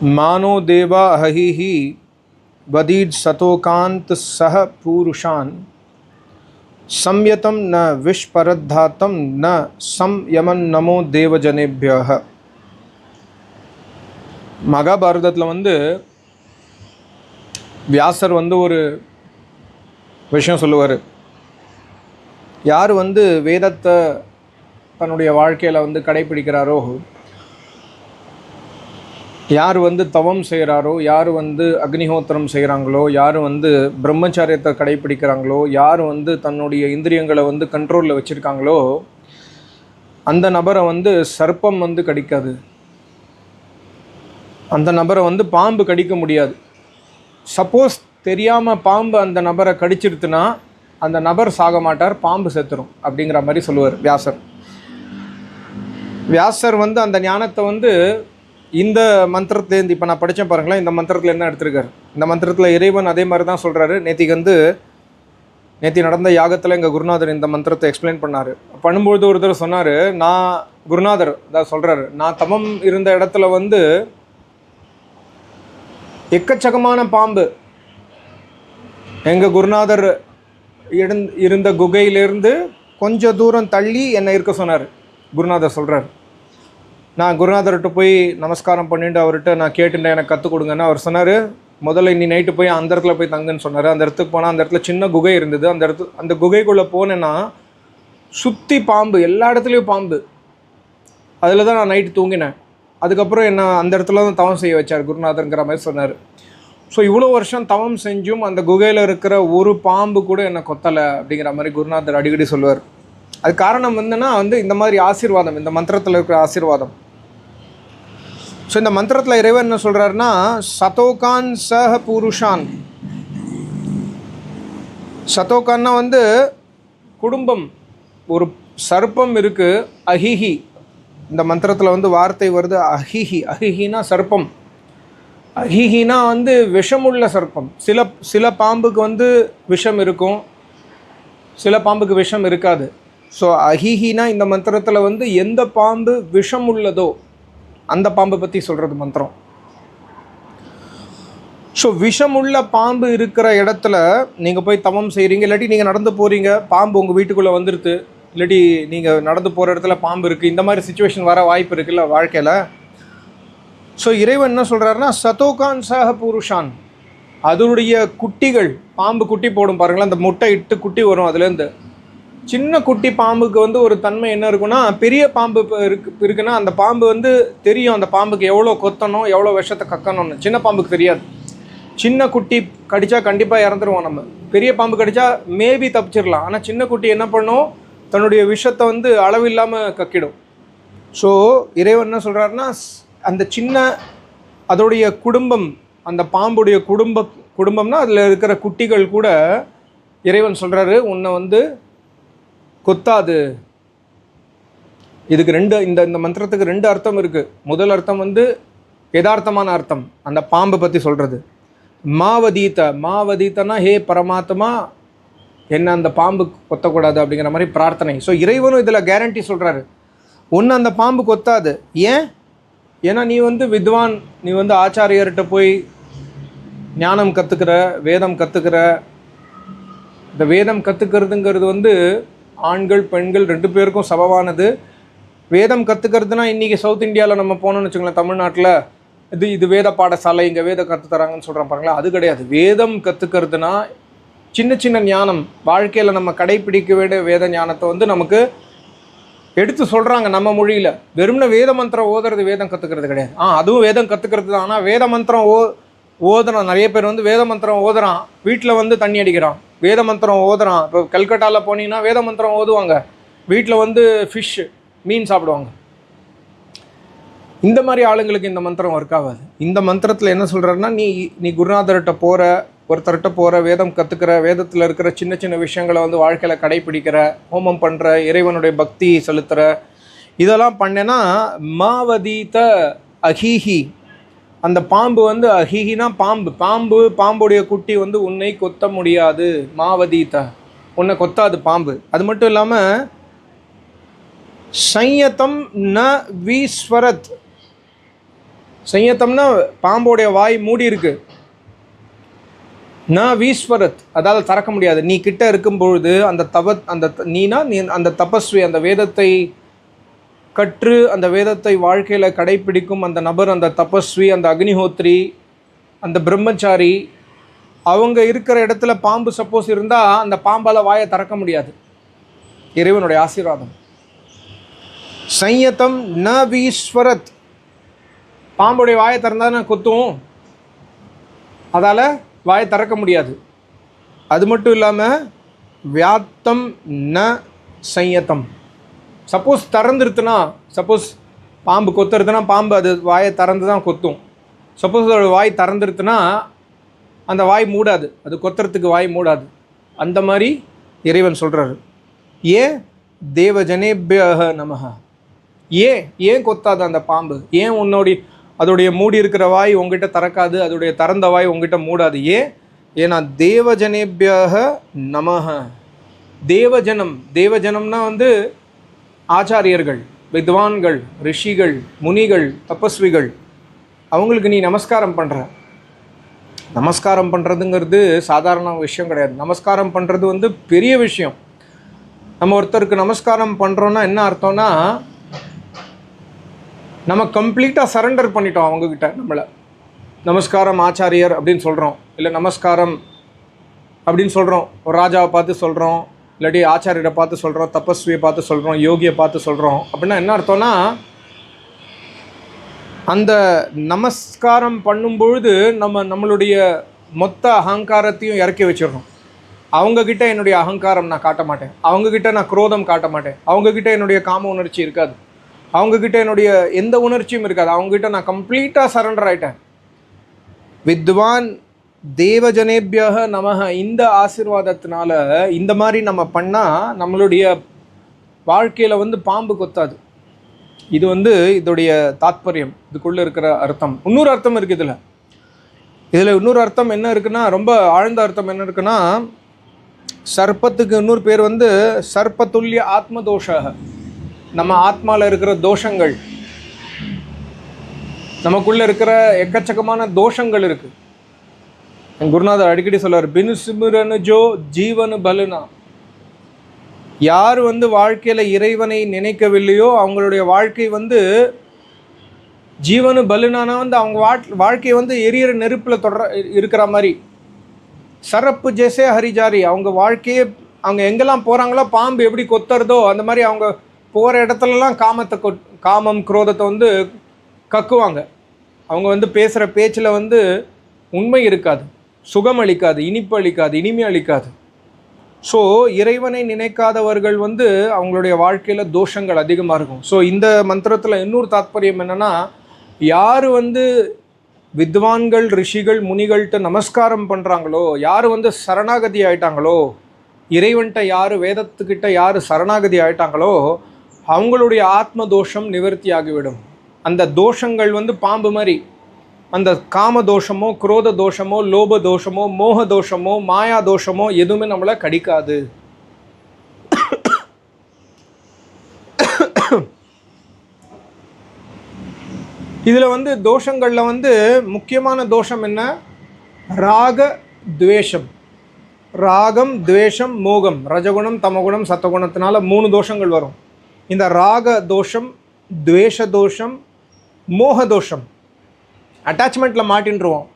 மானோ தேவா हहि ही சதோகாந்த் சஹ सह சம்யதம் ந न विश्वपरद्धातम न संयमन நமோ தேவஜனேபிய மகாபாரதத்தில் வந்து வியாசர் வந்து ஒரு விஷயம் சொல்லுவார். யார் வந்து வேதத்தை தன்னுடைய வாழ்க்கையில் வந்து கடைபிடிக்கிறாரோ யார் வந்து தவம் செய்கிறாரோ யார் வந்து அக்னிஹோத்திரம் செய்கிறாங்களோ யார் வந்து பிரம்மச்சாரியத்தை கடைப்பிடிக்கிறாங்களோ யார் வந்து தன்னுடைய இந்திரியங்களை வந்து கண்ட்ரோலில் வச்சுருக்காங்களோ அந்த நபரை வந்து சர்ப்பம் வந்து கடிக்காது. அந்த நபரை வந்து பாம்பு கடிக்க முடியாது. சப்போஸ் தெரியாமல் பாம்பு அந்த நபரை கடிச்சிருத்துனா அந்த நபர் சாக மாட்டார் பாம்பு செத்துரும் அப்படிங்கிற மாதிரி சொல்லுவார் வியாசர். வியாசர் வந்து அந்த ஞானத்தை வந்து இந்த மந்திரத்துலேருந்து இப்போ நான் படித்தேன் பாருங்களேன் இந்த மந்திரத்தில் என்ன எடுத்திருக்காரு? இந்த மந்திரத்தில் இறைவன் அதே மாதிரி தான் சொல்கிறாரு நேத்திக்கு வந்து நேற்று நடந்த யாகத்தில் எங்கள் குருநாதர் இந்த மந்திரத்தை எக்ஸ்பிளைன் பண்ணார். பண்ணும்பொழுது ஒருத்தர் சொன்னார் நான் குருநாதர் தான் சொல்கிறாரு நான் தமம் இருந்த இடத்துல வந்து எக்கச்சக்கமான பாம்பு எங்கள் குருநாதர் இருந்த குகையிலிருந்து கொஞ்சம் தூரம் தள்ளி என்னை இருக்க சொன்னார். குருநாதர் சொல்கிறார் நான் குருநாதர்கிட்ட போய் நமஸ்காரம் பண்ணிட்டு அவர்கிட்ட நான் கேட்டுட்டேன் எனக்கு கற்றுக் கொடுங்கன்னு. அவர் சொன்னார் முதல்ல இன்னி நைட்டு போய் அந்த இடத்துல போய் தங்குன்னு சொன்னார். அந்த இடத்துக்கு போனால் அந்த இடத்துல சின்ன குகை இருந்தது. அந்த இடத்து அந்த குகைக்குள்ளே போனேன்னா சுற்றி பாம்பு எல்லா இடத்துலையும் பாம்பு. அதில் தான் நான் நைட்டு தூங்கினேன். அதுக்கப்புறம் என்ன அந்த இடத்துல தான் தவம் செய்ய வச்சார் குருநாதருங்கிற மாதிரி சொன்னார். ஸோ இவ்வளோ வருஷம் தவம் செஞ்சும் அந்த குகையில் இருக்கிற ஒரு பாம்பு கூட என்னை கொத்தலை அப்படிங்கிற மாதிரி குருநாதர் அடிக்கடி சொல்லுவார். அது காரணம் வந்துன்னா வந்து இந்த மாதிரி ஆசீர்வாதம் இந்த மந்திரத்தில் இருக்கிற ஆசீர்வாதம். ஸோ இந்த மந்திரத்தில் இறைவன் என்ன சொல்கிறாருன்னா சதோகான் சஹ புருஷான். சதோகான்னா வந்து குடும்பம் ஒரு சர்ப்பம் இருக்குது அஹிஹி. இந்த மந்திரத்தில் வந்து வார்த்தை வருது அஹிஹி. அஹிஹினா சர்ப்பம். அஹிஹினா வந்து விஷமுள்ள சர்ப்பம். சில சில பாம்புக்கு வந்து விஷம் இருக்கும் சில பாம்புக்கு விஷம் இருக்காது. ஸோ அஹிஹினா இந்த மந்திரத்தில் வந்து எந்த பாம்பு விஷம் உள்ளதோ அந்த பாம்பை பற்றி சொல்கிறது மந்திரம். ஸோ விஷமுள்ள பாம்பு இருக்கிற இடத்துல நீங்கள் போய் தவம் செய்கிறீங்க இல்லாட்டி நீங்கள் நடந்து போகிறீங்க பாம்பு உங்கள் வீட்டுக்குள்ளே வந்துடுது இல்லாட்டி நீங்கள் நடந்து போகிற இடத்துல பாம்பு இருக்குது இந்த மாதிரி சுச்சுவேஷன் வர வாய்ப்பு இருக்குல்ல வாழ்க்கையில்? ஸோ இறைவன் என்ன சொல்கிறாருன்னா சதோகான் சக புருஷான். அதனுடைய குட்டிகள் பாம்பு குட்டி போடும் பாருங்களேன் அந்த முட்டை இட்டு குட்டி வரும் அதுலேருந்து. சின்ன குட்டி பாம்புக்கு வந்து ஒரு தன்மை என்ன இருக்குன்னா பெரிய பாம்பு இப்போ இருக்கு இருக்குன்னா அந்த பாம்பு வந்து தெரியும் அந்த பாம்புக்கு எவ்வளோ கொத்தணும் எவ்வளோ விஷத்தை கக்கணும்னு. சின்ன பாம்புக்கு தெரியாது. சின்ன குட்டி கடித்தா கண்டிப்பாக இறந்துருவோம் நம்ம. பெரிய பாம்பு கடித்தா மேபி தப்பிச்சிடலாம் ஆனால் சின்ன குட்டி என்ன பண்ணும்? தன்னுடைய விஷத்தை வந்து அளவில்லாமல் கக்கிடும். ஸோ இறைவன் என்ன சொல்கிறாருன்னா அந்த சின்ன அதோடைய குடும்பம் அந்த பாம்புடைய குடும்ப குடும்பம்னா அதில் இருக்கிற குட்டிகள் கூட இறைவன் சொல்கிறாரு உன்னை வந்து கொத்தாது. இதுக்கு ரெண்டு இந்த இந்த மந்திரத்துக்கு ரெண்டு அர்த்தம் இருக்குது முதல் அர்த்தம் வந்து யதார்த்தமான அர்த்தம். அந்த பாம்பை பற்றி சொல்கிறது மாவதீத்த மாவதீத்தனா ஹே பரமாத்மா என்ன அந்த பாம்பு கொத்தக்கூடாது அப்படிங்கிற மாதிரி பிரார்த்தனை. ஸோ இறைவனும் இதில் கேரண்டி சொல்கிறாரு ஒன்று அந்த பாம்பு கொத்தாது. ஏன்? ஏன்னா நீ வந்து வித்வான் நீ வந்து ஆச்சாரியர்கிட்ட போய் ஞானம் கற்றுக்கிற வேதம் கற்றுக்கிற இந்த வேதம் கற்றுக்கிறதுங்கிறது வந்து ஆண்கள் பெண்கள் ரெண்டு பேருக்கும் சமமானது. வேதம் கற்றுக்கிறதுனா இன்றைக்கி சவுத் இந்தியாவில் நம்ம போனோம்னு வச்சுக்கோங்களேன் தமிழ்நாட்டில். இது இது வேத பாடசாலை இங்கே வேதம் கற்றுத்தராங்கன்னு சொல்கிறோம் பாருங்களா அது கிடையாது. வேதம் கற்றுக்கிறதுனா சின்ன சின்ன ஞானம். வாழ்க்கையில் நம்ம கடைப்பிடிக்க வேண்டிய வேத ஞானத்தை வந்து நமக்கு எடுத்து சொல்கிறாங்க நம்ம மொழியில். வெறும்ன வேத மந்திரம் ஓதுறது வேதம் கற்றுக்கிறது கிடையாது. ஆ அதுவும் வேதம் கற்றுக்கிறது தான். ஆனால் வேத மந்திரம் ஓ ஓதுறான். நிறைய பேர் வந்து வேத மந்திரம் ஓதுறான். வீட்டில் வந்து தண்ணி அடிக்கிறான். வேத மந்திரம் ஓதுறான். இப்போ கல்கட்டாவில் போனீங்கன்னா வேத மந்திரம் ஓதுவாங்க. வீட்டில் வந்து ஃபிஷ் மீன் சாப்பிடுவாங்க. இந்த மாதிரி ஆளுங்களுக்கு இந்த மந்திரம் ஒர்க் ஆகாது. இந்த மந்திரத்தில் என்ன சொல்கிறாருன்னா நீ நீ குருநாதர்கிட்ட போகிற ஒருத்தர்கிட்ட போகிற வேதம் கற்றுக்கிற வேதத்தில் இருக்கிற சின்ன சின்ன விஷயங்களை வந்து வாழ்க்கையில் கடைப்பிடிக்கிற ஹோமம் பண்ணுற இறைவனுடைய பக்தி செலுத்துகிற இதெல்லாம் பண்ணேன்னா மாவதீத அஹீஹி அந்த பாம்பு வந்து அஹிஹினா பாம்பு. பாம்பு பாம்புடைய குட்டி வந்து உன்னை கொத்த முடியாது மாவதீத. உன்னை கொத்தாது பாம்பு. அது மட்டும் இல்லாமல் சையத்தம் ந வீஸ்வரத். சையத்தம்னா பாம்போடைய வாய் மூடி இருக்கு. நான் வீஸ்வரத். அதாவது திறக்க முடியாது. நீ கிட்ட இருக்கும் பொழுது அந்த தவ அந்த நீனா நீ அந்த தபஸ்வி அந்த வேதத்தை கற்று அந்த வேதத்தை வாழ்க்கையில் கடைப்பிடிக்கும் அந்த நபர் அந்த தபஸ்வி அந்த அக்னிஹோத்ரி அந்த பிரம்மச்சாரி அவங்க இருக்கிற இடத்துல பாம்பு சப்போஸ் இருந்தால் அந்த பாம்பால் வாயை திறக்க முடியாது. இறைவனுடைய ஆசீர்வாதம். சையத்தம் ந வீஸ்வரத் பாம்புடைய வாயை திறந்தால் கொத்தும்? அதால் வாயை திறக்க முடியாது. அது மட்டும் இல்லாமல் வியாத்தம் ந சையத்தம் சப்போஸ் திறந்துருத்துனா சப்போஸ் பாம்பு கொத்துறதுனா பாம்பு அது வாயை திறந்து தான் கொத்தும். சப்போஸ் அதோட வாய் திறந்துருத்துனா அந்த வாய் மூடாது. அது கொத்துறதுக்கு வாய் மூடாது. அந்த மாதிரி இறைவன் சொல்கிறாரு ஏன் தேவ ஜனேபியக நமக ஏன் ஏன் கொத்தாது அந்த பாம்பு? ஏன் உன்னோடைய அதோடைய மூடி இருக்கிற வாய் உங்ககிட்ட திறக்காது? அதோடைய திறந்த வாய் உங்ககிட்ட மூடாது. ஏன் ஏன்னா தேவஜனேபியக நமக தேவஜனம் தேவஜனம்னா வந்து ஆச்சாரியர்கள் வித்வான்கள் ரிஷிகள் முனிகள் தபஸ்விகள் அவங்களுக்கு நீ நமஸ்காரம் பண்ணுற நமஸ்காரம் பண்ணுறதுங்கிறது சாதாரண விஷயம் கிடையாது. நமஸ்காரம் பண்ணுறது வந்து பெரிய விஷயம். நம்ம ஒருத்தருக்கு நமஸ்காரம் பண்ணுறோன்னா என்ன அர்த்தம்னா நம்ம கம்ப்ளீட்டாக சரண்டர் பண்ணிட்டோம் அவங்கக்கிட்ட நம்மளை. நமஸ்காரம் ஆச்சாரியர் அப்படின்னு சொல்கிறோம் இல்லை நமஸ்காரம் அப்படின்னு சொல்கிறோம் ஒரு ராஜாவை பார்த்து சொல்கிறோம் இல்லாட்டி ஆச்சாரியரை பார்த்து சொல்கிறோம் தபஸ்வியை பார்த்து சொல்கிறோம் யோகியை பார்த்து சொல்கிறோம் அப்படின்னா என்ன அர்த்தம்னா அந்த நமஸ்காரம் பண்ணும்பொழுது நம்ம நம்மளுடைய மொத்த அகங்காரத்தையும் இறக்கி வச்சிடணும். அவங்கக்கிட்ட என்னுடைய அகங்காரம் நான் காட்ட மாட்டேன். அவங்கக்கிட்ட நான் குரோதம் காட்ட மாட்டேன். அவங்கக்கிட்ட என்னுடைய காம உணர்ச்சி இருக்காது. அவங்கக்கிட்ட என்னுடைய எந்த உணர்ச்சியும் இருக்காது. அவங்கக்கிட்ட நான் கம்ப்ளீட்டாக சரண்டர் ஆகிட்டேன் வித்வான் தேவஜனேபியாக நமக இந்த ஆசிர்வாதத்தினால இந்த மாதிரி நம்ம பண்ணால் நம்மளுடைய வாழ்க்கையில் வந்து பாம்பு கொத்தாது. இது வந்து இதோடைய தாத்பரியம். இதுக்குள்ளே இருக்கிற அர்த்தம். இன்னொரு அர்த்தம் இருக்குது இதில். இதில் இன்னொரு அர்த்தம் என்ன இருக்குன்னா ரொம்ப ஆழ்ந்த அர்த்தம் என்ன இருக்குன்னா சர்ப்பத்துக்கு இன்னொரு பேர் வந்து சர்ப்பத்துல்ய ஆத்ம தோஷக நம்ம ஆத்மாவில் இருக்கிற தோஷங்கள். நமக்குள்ளே இருக்கிற எக்கச்சக்கமான தோஷங்கள் இருக்குது என் குருநாதர் அடிக்கடி சொல்லுவார் பினு சிமுரனு ஜோ ஜீவனு பலுனா. யார் வந்து வாழ்க்கையில் இறைவனை நினைக்கவில்லையோ அவங்களுடைய வாழ்க்கை வந்து ஜீவனு பலுனானா வந்து அவங்க வாழ் வாழ்க்கை வந்து எரியிற நெருப்பில் தொடர இருக்கிற மாதிரி. சரப்பு ஜெசே ஹரிஜாரி அவங்க வாழ்க்கையே அவங்க எங்கெல்லாம் போகிறாங்களோ பாம்பு எப்படி கொத்துறதோ அந்த மாதிரி அவங்க போகிற இடத்துலலாம் காமத்தை கொ காமம் குரோதத்தை வந்து கக்குவாங்க. அவங்க வந்து பேசுகிற பேச்சில் வந்து உண்மை இருக்காது. சுகம் அளிக்காது இனிப்பு அளிக்காது இனிமை அளிக்காது ஸோ இறைவனை நினைக்காதவர்கள் வந்து அவங்களுடைய வாழ்க்கையில் தோஷங்கள் அதிகமாக இருக்கும். ஸோ இந்த மந்திரத்தில் இன்னொரு தாத்பரியம் என்னென்னா யார் வந்து வித்வான்கள் ரிஷிகள் முனிகள்கிட்ட நமஸ்காரம் பண்ணுறாங்களோ யார் வந்து சரணாகதி ஆயிட்டாங்களோ இறைவன்கிட்ட யார் வேதத்துக்கிட்ட யார் சரணாகதி ஆயிட்டாங்களோ அவங்களுடைய ஆத்ம தோஷம் நிவர்த்தி ஆகிவிடும் அந்த தோஷங்கள் வந்து பாம்பு மாதிரி. அந்த காம தோஷமோ குரோத தோஷமோ லோப தோஷமோ மோக தோஷமோ மாயா தோஷமோ எதுவுமே நம்மளை கடிக்காது. இதில் வந்து தோஷங்களில் வந்து முக்கியமான தோஷம் என்ன? ராக துவேஷம் ராகம் துவேஷம் மோகம். ரஜகுணம் தமகுணம் சத்தகுணத்தினால மூணு தோஷங்கள் வரும். இந்த ராக தோஷம் துவேஷ தோஷம் மோக தோஷம் அட்டாச்மெண்ட்டில் மாட்டின்றுவோம்.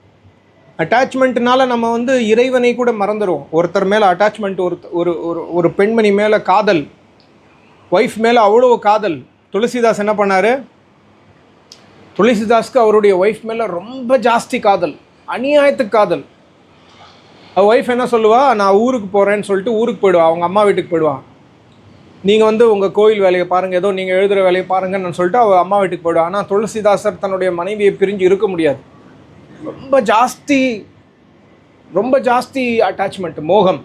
அட்டாச்மெண்ட்னால நம்ம வந்து இறைவனை கூட மறந்துடுவோம் ஒருத்தர் மேலே அட்டாச்மெண்ட் ஒரு ஒரு ஒரு ஒரு பெண்மணி மேலே காதல் ஒய்ஃப் மேலே அவ்வளோ காதல். துளசிதாஸ் என்ன பண்ணார்? துளசிதாஸ்க்கு அவருடைய ஒய்ஃப் மேலே ரொம்ப ஜாஸ்தி காதல் அநியாயத்துக்கு காதல். அவள் ஒய்ஃப் என்ன சொல்லுவா? நான் ஊருக்கு போகிறேன்னு சொல்லிட்டு ஊருக்கு போயிடுவா. அவங்க அம்மா வீட்டுக்கு போயிடுவான் நீங்கள் வந்து உங்கள் கோயில் வேலையை பாருங்கள் ஏதோ நீங்கள் எழுதுகிற வேலையை பாருங்கன்னு சொல்லிட்டு அவள் அம்மா வீட்டுக்கு போயிடுவா. ஆனால் துளசிதாசர் தன்னுடைய மனைவியை பிரிஞ்சு இருக்க முடியாது. ரொம்ப ஜாஸ்தி ரொம்ப ஜாஸ்தி அட்டாச்மெண்ட் மோகம்.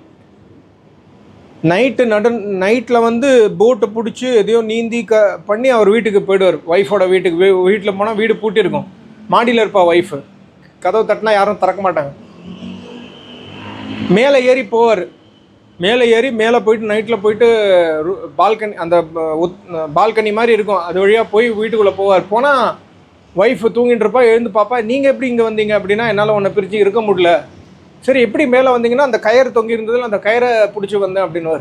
நைட்டு நடு நைட்டில் வந்து போட்டை பிடிச்சி எதையோ நீந்தி க பண்ணி அவர் வீட்டுக்கு போயிடுவார். ஒய்ஃபோட வீட்டுக்கு வீ வீட்டில் போனால் வீடு பூட்டியிருக்கும் மாடியில் இருப்பா ஒய்ஃபு கதவு தட்டினா யாரும் திறக்க மாட்டாங்க. மேலே ஏறி போவார். மேலே ஏறி மேலே போயிட்டு நைட்டில் போயிட்டு பால்கனி அந்த பால்கனி மாதிரி இருக்கும். அது வழியாக போய் வீட்டுக்குள்ளே போவார். போனால் ஒய்ஃப் தூங்கிட்டு இருப்பா எழுந்து பாப்பா நீங்கள் எப்படி இங்கே வந்தீங்க? அப்படின்னா என்னால் உன்னை பிரித்து இருக்க முடியல. சரி எப்படி மேலே வந்தீங்கன்னா அந்த கயிறு தொங்கி இருந்ததில் அந்த கயிறை பிடிச்சி வந்தேன் அப்படின்னு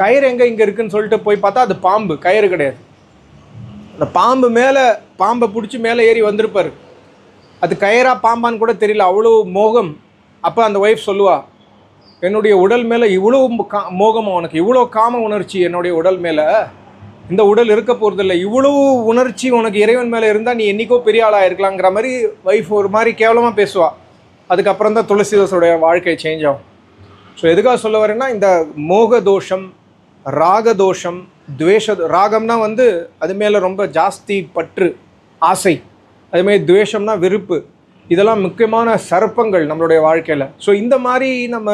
கயிறு எங்கே இங்கே இருக்குன்னு சொல்லிட்டு போய் பார்த்தா அது பாம்பு கயிறு கிடையாது. அந்த பாம்பு மேலே பாம்பை பிடிச்சி மேலே ஏறி வந்திருப்பார். அது கயிறா பாம்பான்னு கூட தெரியல அவ்வளோ மோகம். அப்போ அந்த ஒய்ஃப் சொல்லுவாள் என்னுடைய உடல் மேலே இவ்வளோ கா மோகம் உனக்கு இவ்வளோ காம உணர்ச்சி என்னுடைய உடல் மேலே? இந்த உடல் இருக்க போகிறதில்ல இவ்வளோ உணர்ச்சி உனக்கு இறைவன் மேலே இருந்தால் நீ என்றைக்கோ பெரிய ஆளாக இருக்கலாங்கிற மாதிரி ஒய்ஃப் ஒரு மாதிரி கேவலமாக பேசுவா. அதுக்கப்புறம் தான் துளசிதாசோடைய வாழ்க்கை சேஞ்ச் ஆகும். ஸோ எதுக்காக சொல்ல வரேன்னா இந்த மோக தோஷம் ராக தோஷம் துவேஷ ராகம்னா வந்து அது மேலே ரொம்ப ஜாஸ்தி பற்று ஆசை. அதுமாதிரி துவேஷம்னா வெறுப்பு. இதெல்லாம் முக்கியமான சர்ப்பங்கள் நம்மளுடைய வாழ்க்கையில். ஸோ இந்த மாதிரி நம்ம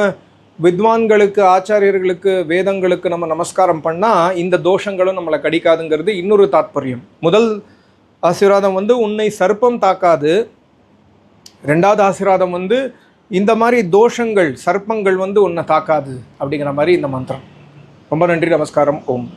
வித்வான்களுக்கு ஆச்சாரியர்களுக்கு வேதங்களுக்கு நம்ம நமஸ்காரம் பண்ணால் இந்த தோஷங்களும் நம்மளை கடிக்காதுங்கிறது இன்னொரு தாத்பரியம். முதல் ஆசீர்வாதம் வந்து உன்னை சர்ப்பம் தாக்காது. ரெண்டாவது ஆசீர்வாதம் வந்து இந்த மாதிரி தோஷங்கள் சர்ப்பங்கள் வந்து உன்னை தாக்காது. அப்படிங்கிற மாதிரி இந்த மந்திரம். ரொம்ப நன்றி நமஸ்காரம். ஓம்.